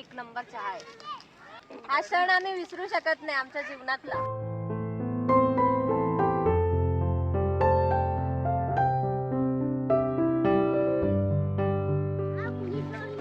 एक नंबर चहा आहे. हा क्षण आम्ही विसरू शकत नाही आमच्या जीवनातला.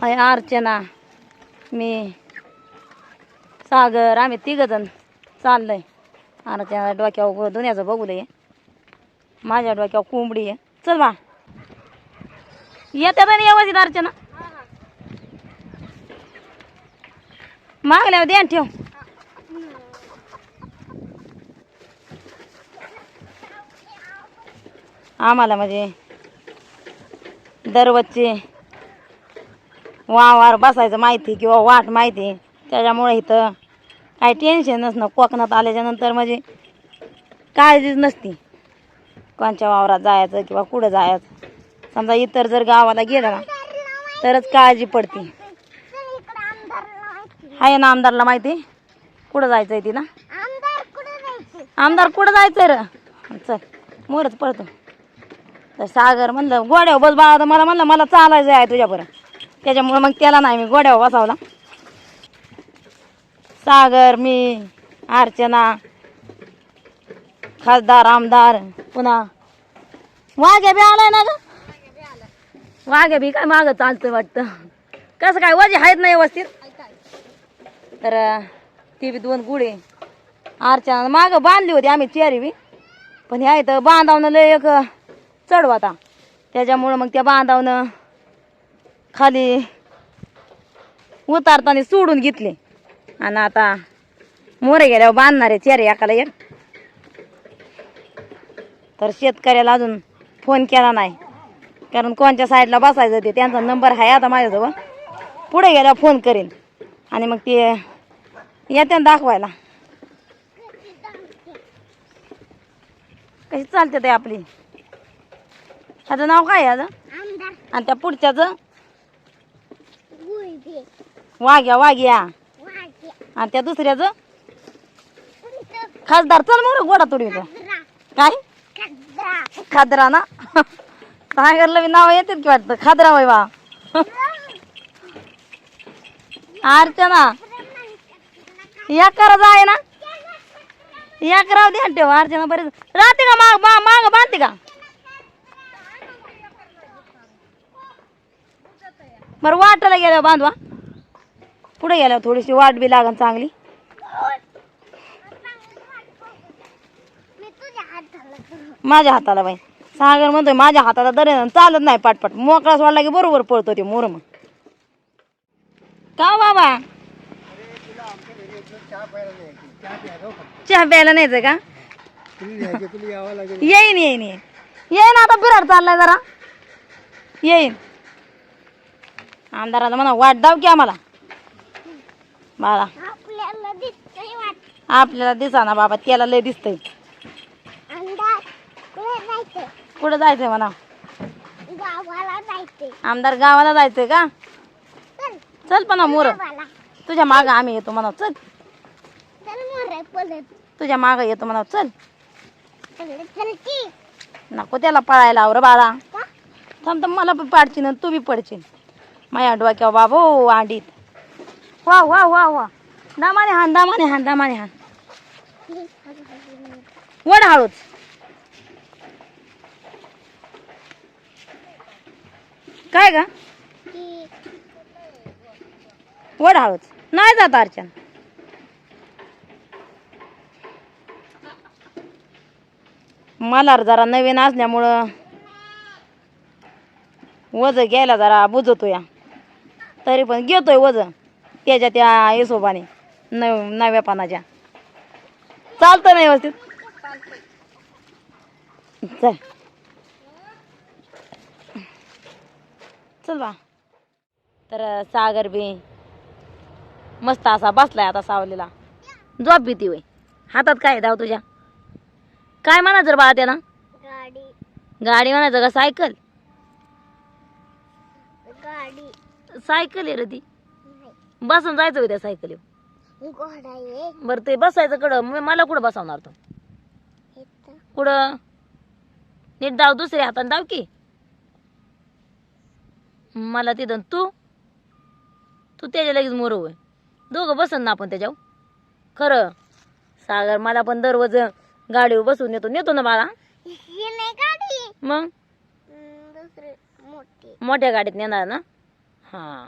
हाय अर्चना मी सागर आम्ही तिघ जण चाललंय. अर्चना डोक्यावर दुनियाचं बघूलय. माझ्या डोक्यावर कोंबडी आहे. चल बा. येत्यात आणि व्यवस्थित अर्चना. मागल्यावर ध्यान ठेव. आम्हाला म्हणजे दररोजचे वावर बसायचं माहिती किंवा वाट माहिती. त्याच्यामुळे इथं काही टेन्शनच न कोकणात आल्याच्यानंतर म्हणजे काळजीच नसती. कोणच्या वावरात जायचं किंवा कुठं जायचं. समजा इतर जर गावाला गेलं ना तरच काळजी पडते. आहे ना आमदारला माहिती? कुठं जायचं आहे तिला आमदार कुठं जायचं र? चल मोरच पडतो तर सागर म्हणलं गोड्यावर बस बाळा. तर मला म्हणलं मला चालायचं आहे तुझ्यापर्यंत त्याच्यामुळे मग त्याला नाही मी गोड्यावर बसावला. सागर मी अर्चना खासदार आमदार पुन्हा. वाघ्या बी आलाय ना ग? वाघ्या बी काय मागं चालतंय वाटतं. कसं काय वजे आहेत ना व्यवस्थित? तर ती बी दोन गुढे. अर्चना मागं बांधली होती आम्ही चेरी बी. पण ह्या इथं बांधावनं लय एक चढ होता. त्याच्यामुळं मग त्या बांधावनं खाली उतारताना सोडून घेतले. आणि आता मोरे गेल्यावर बांधणारे चेरी एकाला एक. तर शेतकऱ्याला अजून फोन केला नाही. कारण कोणच्या साईडला बसायचं ते त्यांचा नंबर आहे आता माझ्याजवळ. पुढे गेल्यावर फोन करेन. आणि मग ते येते ना दाखवायला. कशी चालते ते आपली? ह्याचं नाव काय आहे ह्याचं आणि त्या पुढच्याचं? वाघ्या वाघ्या. आणि त्या दुसऱ्याचं? खासदार. चल मग गोडा तुडी काय? खादरा ना? सांगरला मी नाव येतात की वाटतं. खादरा वय वा अर्चना. या करा जाय ना? या करावं द्या ठेवा अर्चना बरेच राहते का माग मा माग बांधते का? बरं वाटायला गेल्यावर बांधवा. पुढे गेल्यावर थोडीशी वाट बी लागन चांगली. माझ्या हाताला बाई. सागर म्हणतोय माझ्या हाताला दर चालत नाही पाटपाट. मोकळा सोडला की बरोबर पळतो ते मोर मग. का हो बाबा? चहा प्यायला न्यायचं का येईन येईन येईन. येईन आता बिराड चाललाय जरा. येईन. आमदाराला म्हणा वाट दाव की आम्हाला. बाळा. आपल्याला दिसा ना बाबा त्याला लय दिसतंय. कुठं जायचंय? म्हणा? गावाला जायचे आमदार गावाला जायचंय का? चल. पण मोर तुझ्या माग आम्ही येतो म्हणा. चल. तुझ्या माग येतो म्हणा चल. नको त्याला पळायला आवर बाळा? थांब तर मला पण पाडची ना तू बी पडशील. माझ्या डोक्यावर बाबो अंडीत वा वा वा वा. दामाने हान दामाने हान दामाने हान. वड हळूच. काय की. वड हळूच. नाही जात अर्चन. मला जरा नवीन असल्यामुळं वज घ्यायला जरा बुजतो या तरी पण घेतोय वज. त्याच्या त्या हिशोबाने नव नव्या पानाच्या चालतं नाही व्यवस्थित? चल. चल बा. तर सागर बी मस्त असा बसलाय आता सावलीला. जॉब भीती होय. हातात काय धाव तुझ्या? काय म्हणायचं बाळा त्याला? गाडी. गाडी म्हणायचं का? सायकल? गाडी. सायकल आहे रे ती. बसून जायचं होय त्या सायकलीवर? घोडा बरं ते बसायचं कडं. म- मला कुठं बसवणार तो? इथं. कुठं? नीट धाव दुसऱ्या हाताने धाव की. मला तिथं तू. तू त्याच्या लगेच मोर होय. दोघं बसन ना आपण त्याच्यावर. खरं. सागर मला पण दररोज गाडीवर बसून नेतो नेतो ना बाळा. ही नाही गाडी. मग? हम्म, दुसरी मोठी. मोठ्या गाडीत नेणार ना? हां.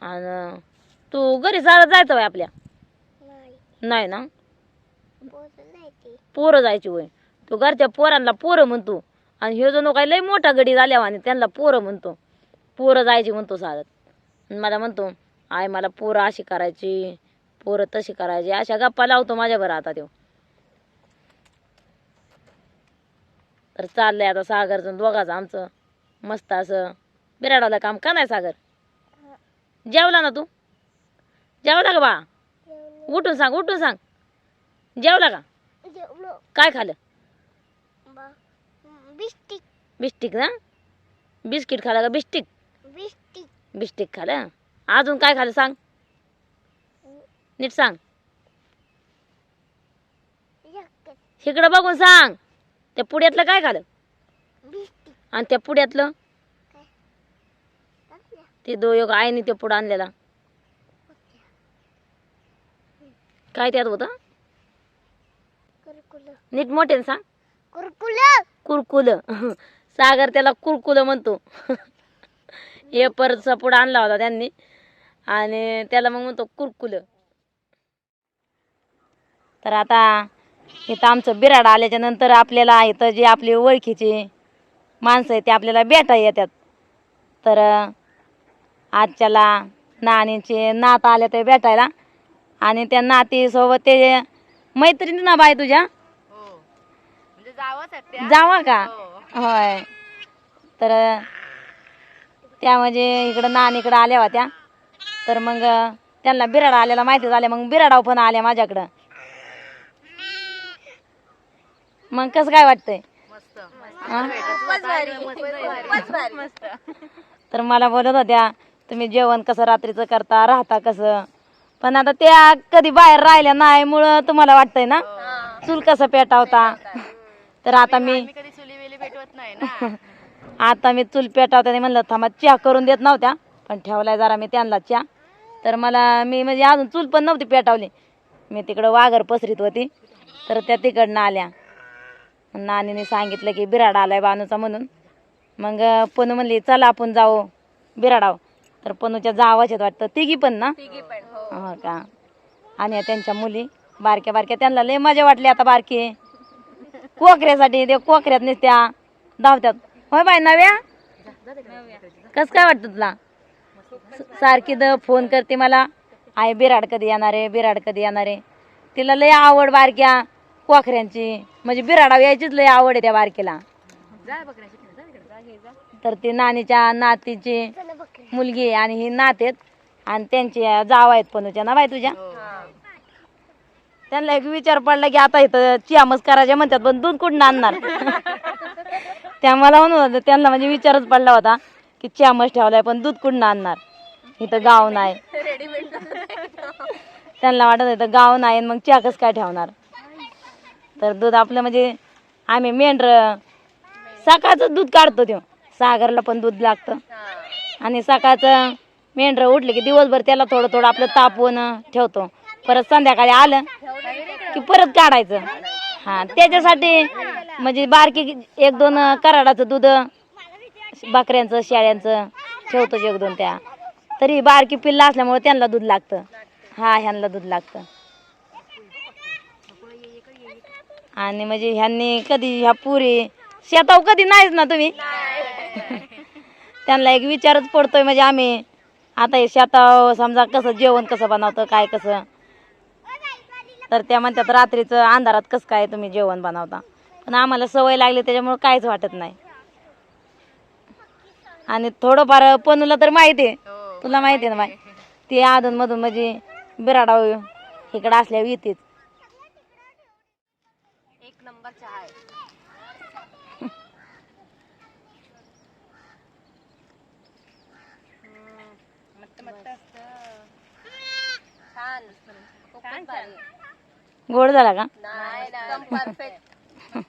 आणि तू घरी चालत जायचं बाय आपल्या? नाही. नाही ना? जायची. पोरं जायची होय तू घरच्या पोरांना पोरं म्हणतो. आणि हे जो काय लय मोठा गडी झाल्या आणि त्यांना पोरं म्हणतो. पोरं जायची म्हणतो आणि मला म्हणतो आय मला पोरं अशी करायची पोरं तशी करायची. अशा गप्पा लावतो माझ्या बरं आता तो तर चाललंय आता सागरचं दोघाचं आमचं. मस्त असं. बिराडाला काम का नाही सागर? जेवला ना तू? जेवला का बा? उठून सांग उठून सांग. जेवला का? काय खाल्लं? बिस्टिक बिस्टिक ना? बिस्किट खाल्लं का बिस्टिक बिस्टिक बिस्टिक खाल्लं? अजून काय खाल्लं सांग? नीट सांग. इकडं बघून सांग. त्या पुड्यातलं काय बिस्टिक आणि त्या पुड्यातलं ते दो योग आईने ते पुढं आणलेला. काय त्यात होतं? कुरकुल. नीट मोठ्याने सांग. कुरकुल. कुरकुल. सागर त्याला कुरकुल म्हणतो. हे परतचा पुढं आणला होता त्यांनी. आणि त्याला मग म्हणतो कुरकुल. तर आता इथं आमचं बिराड आल्याच्यानंतर आपल्याला इथं जे आपले ओळखीचे माणसं आहेत ते आपल्याला भेटा येतात. तर आजच्याला नानीचे नात आले ते भेटायला. आणि त्या नातीसोबत ते मैत्रिणी ना बाय तुझ्या? जावा का? होय. तर त्या म्हणजे इकडं नानीकडं आल्या होत्या. तर मग त्यांना बिराड आलेला माहिती झाल्या मग बिराडाव पण आल्या माझ्याकडं. मग कसं काय वाटतंय? हा? तर मला बोलत होत्या तुम्ही जेवण कसं रात्रीचं करता राहता कसं? पण आता त्या कधी बाहेर राहिल्या नाही मुळं तुम्हाला वाटतंय ना? चूल कसं पेटावता? तर आता मी आता मी चूल पेटावता म्हणलं थांबा चहा करून देत नव्हत्या पण ठेवलाय जरा मी त्यांना चहा. तर मला मी म्हणजे अजून चूल पण नव्हती पेटावली. मी तिकडं वाघर पसरीत होती तर त्या तिकडनं आल्या. नानीने सांगितलं की बिराड आलाय बानूचा म्हणून. मग पनू म्हणली चला आपण जाऊ बिराडाव तर पनूच्या जावाच आहेत वाटतं. तिघी पण ना? हो. हो का? आणि त्यांच्या मुली बारक्या बारक्या. त्यांना लय मजा वाटली आता बारकी. कोकऱ्यासाठी ते कोकऱ्यात नुसत्या धावत्यात. होय बाय नव्या? कस काय वाटतं तुला? सारखी द फोन करते मला. आई बिराड कधी येणार आहे बिराड कधी येणार आहे तिला लय आवड बारक्या. कोकऱ्यांची म्हणजे बिराडाव यायचीच लय आवड आहे त्या बारकीला. तर ती नानीच्या नातीची मुलगी आहे आणि ही नात आहेत. आणि त्यांची जाव आहेत पनूच्या. ना बाय तुझ्या? त्यांना एक विचार पडला की आता इथं चियामस करायच्या म्हणतात पण दूध कुठून आणणार? त्या मला म्हणत होतं त्यांना म्हणजे विचारच पडला होता की चियामस ठेवलाय पण दूध कुठून आणणार? इथं गाव नाही. त्यांना वाटत होतं गाव नाही आणि मग चहा कसं काय ठेवणार? तर दूध आपलं म्हणजे आम्ही मेंढर सकाळचं दूध काढतो तो सागरला पण दूध लागतं. आणि सकाळचं मेंढरं उठले की दिवसभर त्याला थोडं थोडं आपलं तापवून ठेवतो. परत संध्याकाळी आलं की परत काढायचं. हा त्याच्यासाठी म्हणजे बारकी एक दोन कराडाचं दूध बकऱ्यांचं शेळ्यांचं ठेवतो एक दोन त्या. तरी बारकी पिल्ला असल्यामुळे त्यांना दूध लागतं. हा ह्यांना दूध लागतं. आणि म्हणजे ह्यांनी कधी ह्या पुरी शेताव कधी नाहीच ना तुम्ही? त्यांना एक विचारच पडतोय म्हणजे आम्ही आता हे शेताव समजा कसं जेवण कसं बनवतं काय कसं? तर त्या म्हणतात रात्रीचं अंधारात कसं काय तुम्ही जेवण बनवता? पण आम्हाला सवय लागली त्याच्यामुळे काहीच वाटत नाही. आणि थोडंफार पनूला तर माहिती आहे. तुला माहिती आहे ना बाय ते अधून मधून म्हणजे बिराडाव इकडं असल्यावर येतेच एक नंबर चहा आहे छान खूपच भारी गोड झाला का? नाही एकदम परफेक्ट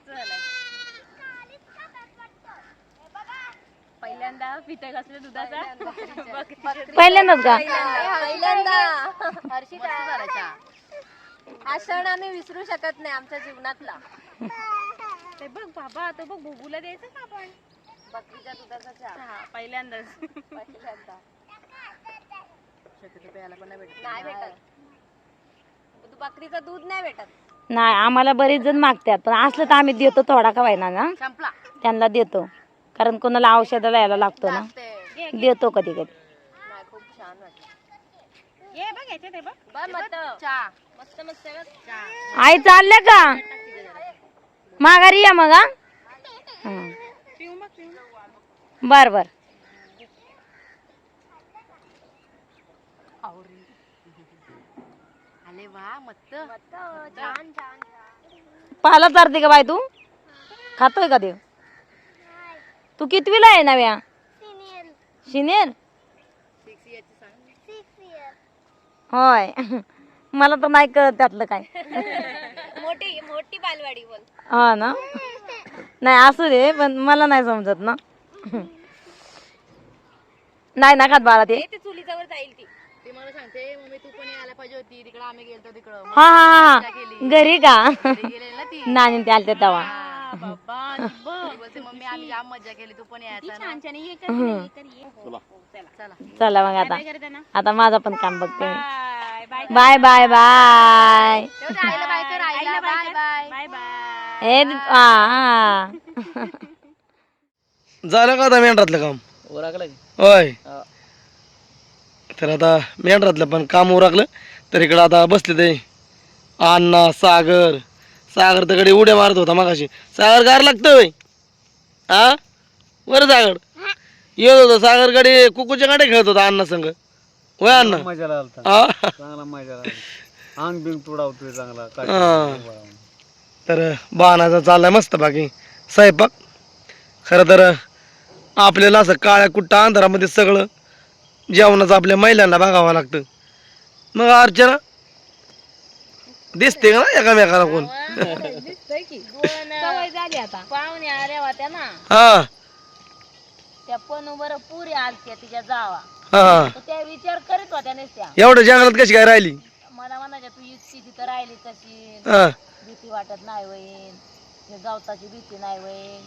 पहिल्यांदा पिते घासले दुधाचा? पहिल्यांदाच का? पहिल्यांदा हा क्षण आम्ही विसरू शकत नाही आमच्या जीवनातला. ते बघ बाबा तो बघ भुबूला द्यायचं का आपण? बकरीच्या दुधाचा चहा. पहिल्यांदाच. पहिल्यांदा. नाही भेटत. तू बकरीचं दूध नाही भेटत. नाही आम्हाला बरीच जण मागतात पण असलं तर आम्ही देतो थोडा का व्हायना ना? संपला. त्यांना देतो कारण कोणाला औषधाला यायला लागतो ना? देतो कधी कधी. नाही खूप छान वाटत ये बघ याच्यात बघ. बघ मस्त. चहा. मस्त मस्त आहे बघ. आई चालल्या का? माघारी या मग हा? हं. बर बर. अरे वा मस्त. छान छान पाला चारते का बाय तू? खातोय का देव? तू कितवीला आहे नव्या? सिनियर. सिनियर? Six year. होय. मला तर नाही कळत त्यातलं काय. मोठी मोठी बालवाडी बोल. हा ना? नाही असू दे पण मला नाही समजत ना. नाही ना खात बाळा ते. ते चुलीजवळ जाईल ती. ती मला सांगते मम्मी तू पण यायला पाहिजे होती. तिकडं आम्ही गेलतो तिकडं. मग हा हा हा. घरी का? गेलेली ना ती. नानी ते आलते तेव्हा. बाबा ती बोलते मम्मी आम्ही जाम मजा केली. तू पण यायचा ना. हम्म. चला. चला. मग आता. आता माझं पण काम बघते मी. बाय बाय बाय आईला बाय कर आईला बाय बाय बाय. बाय ए आ, आ. झालं का आता मेंढरातलं काम? होय. तर आता मेंढरातलं पण काम उरकलं तर इकडं आता बसले ते अण्णा सागर. सागर तर कडे उड्या मारत होता मगाशी. सागर गार लागतं हा बरं सागर. येत होता सागरकडे कुकूच्या गाड्या खेळत होता अण्णा संग. होय अण्णा? मजा लागला हा चांगला मजा लागला अंग बिंग तुडावतोय चांगला. काय हा. तर बाणाचा चाललाय मस्त बाकी. स्वयंपाक. खरं तर आपल्याला असं काळ्या कुट्टा अंधारामध्ये सगळं जेवणाचं आपल्या महिलांना बघावं लागतं. मग अर्चना दिसते का ना एकामेकाला कोण? सवय झाली आता पाहुणे आल्या होत्या ना. हा. त्या पण बरं पुरी आलत्या तिच्या जावा. हा. तर त्या विचार करीत होत्या नसत्या. एवढं जंगलात कशी काय राहिली? मला म्हणायच्या तू इतकी तिथं राहिली कशी हा. भीती वाटत नाही वहीन हे गवताची भीती नाही वहीन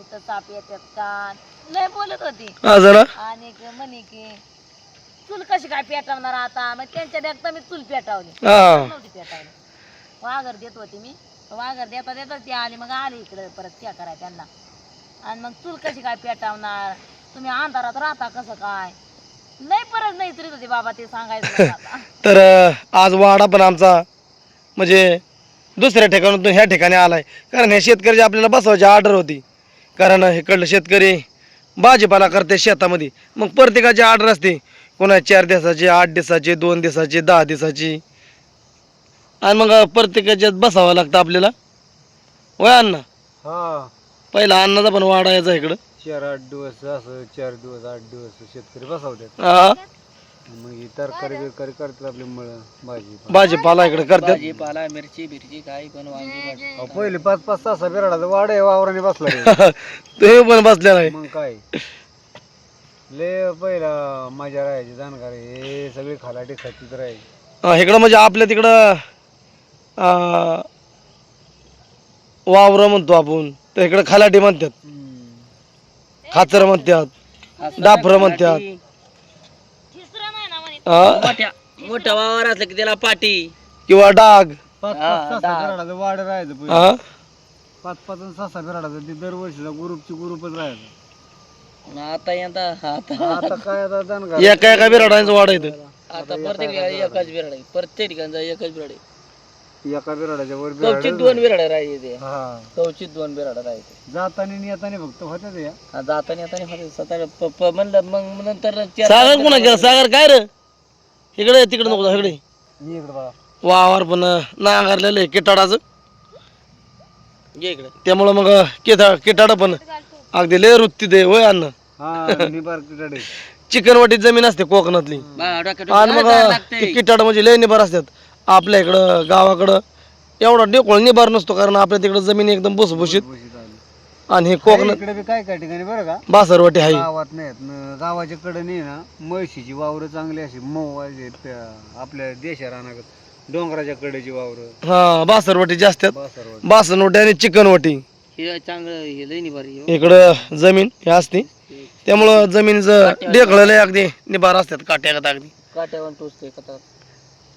इथं साप येतात का? लय बोलत होती. हा जरा. आणि एक म्हणे की चूल कशी काय पेटवणार आता? मग त्यांच्या देखता मी चूल पेटवली. हा. नव्हती पेटवली वाघर देत होती मी. वाघर देता देता ती आली मग आली इकडे परत त्या कराय त्यांना. आणि मग चूल कशी काय पेटवणार? तुम्ही अंधारात राहता कसं काय? लय परत नाही तरी होती बाबा ते सांगायचं मला आता. तर अं, आज वाडा पण आमचा म्हणजे दुसऱ्या ठिकाणातून ह्या ठिकाणी आलाय. कारण ह्या शेतकऱ्याची आपल्याला बसवायची ऑर्डर होती कारण इकडलं शेतकरी भाजीपाला करते शेतामध्ये. मग प्रत्येकाची ऑर्डर असते. कोणा चार दिवसाची आठ दिवसाची दोन दिवसाची दहा दिवसाची. आणि मग प्रत्येकाच्यात बसावं लागतं आपल्याला. वय अण्णा? हा. पहिला अन्नाचा पण वाडा यायचा इकडं. चार आठ दिवस असं चार दिवस आठ दिवस शेतकरी बसवतात हा. मग ही तरकारी बिरकारी करतात आपली मळ भाजी भाजीपाला इकडे करतात. अहो, पहिले पाच पाच सहा बिराडाचा वाड आहे वावराने बसला. तुम्ही पण बसलेला आहे मग काय? ले पहिला मजा राहायची जाणकार हे सगळी खालाटी खातीत राहायची. हा, इकडं म्हणजे आपल्या तिकडं अं, वावरं म्हणतो आपण तर इकडं खलाटी म्हणतात. खाचर म्हणतात डाफर म्हणतात. हा? मोठा वावर असला की त्याला पाटी. किंवा डाग. पाच पाच सहा सहा वाड राहायचं पहिले. पाच पाच आणि सहा सहा बिराडाचं ते दरवर्षीचा ग्रुपची ग्रुपच राहायचं. आता यंदा आता. आता काय आता एका एका बिराडांचं इथं आता प्रत्येक ठिकाणी एकच बिराड. आहे प्रत्येक ठिकाणचा एकच बिराड. आहे एका बिराडाच्या वर बिराड कवचित दोन बिराड राहायचे हा. कवचित दोन बिराड राहायचे जाताना आणि येताना फक्त होत्या हा, जाताना येताना होते. स्वतः प- प- म्हणलं मग नंतर चार- सागर कुणा केला सागर काय रे? इकडे तिकडे नको जाऊ, इकडे. ये इकडे बघा. वावर पण नांगरलेलं आहे किटाडाचं. ये इकडे. त्यामुळं मग किटा किटाड पण. अगदी लय वृत्ती दे होय अन्न हा निबार किटाडे चिकनवाटीत जमीन असते कोकणातली. आणि मग ते किटाड म्हणजे लय निबार असतात. आपल्या इकडं गावाकडं एवढा डेकोळ निबार नसतो कारण आपल्या तिकडं जमीन एकदम भुसभुशीत. भुशीत आली आणि हे कोकणात इकडे बी काय काय ठिकाणी बरं का? बासरवटी आहे. गावात नाहीत न गावाच्या कडे नाही ना म्हशीची वावरं चांगली अशी मऊ त्या आपल्या देशा रानागत डोंगराच्या कडेची वावरं. हा बासरवटी जास्त आहेत. बासरवट. बासनवटी आणि चिकनवटी. हे चांगलं लई निभारी. इकडं जमीन हे असते. त्यामुळं जमिनीचं ढेकळं लय अगदी निभार असतात काट्यागत अगदी. काट्यावर टोचते कथा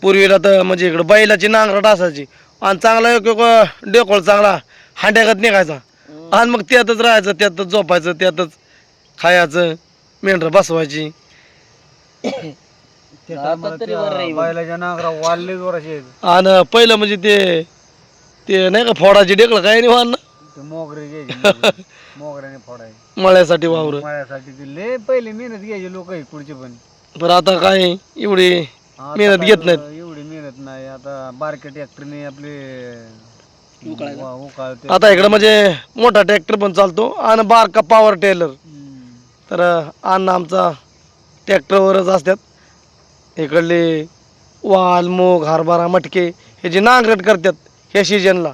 पूर्वीला तर म्हणजे इकडं बैलाची नांगरट असायची. आणि चांगला एक एक डेकोळ चांगला हांड्यागत निघायचा. आणि मग त्यातच राहायचं त्यातच झोपायचं त्यातच खायचं मेंढर बसवायची. आता तरी. बैलाच्या नांगरा. आणि पहिलं म्हणजे ते ते नाही का फोडाची डेकळं काय नाही वाहन ते मोगरे घ्यायचे मोगरे. मोगऱ्याने फोडायचे. मळ्यासाठी वावर. मळ्यासाठी ते लय पहिले मेहनत घ्यायचे लोक पुढचे पण. पण आता काय? एवढी आता मेहनत काय घेत नाहीत. एवढी मेहनत नाही. आता बारक्या ट्रॅक्टरने आपले वा- उकाळते. आता इकडं म्हणजे मोठा ट्रॅक्टर पण चालतो आणि बारका पॉवर टेलर हम्म. तर अन्न आमचा ट्रॅक्टरवरच असतात. इकडले वाल मूग हरभरा मटके हे जे नांगरट करतात ह्या सीजनला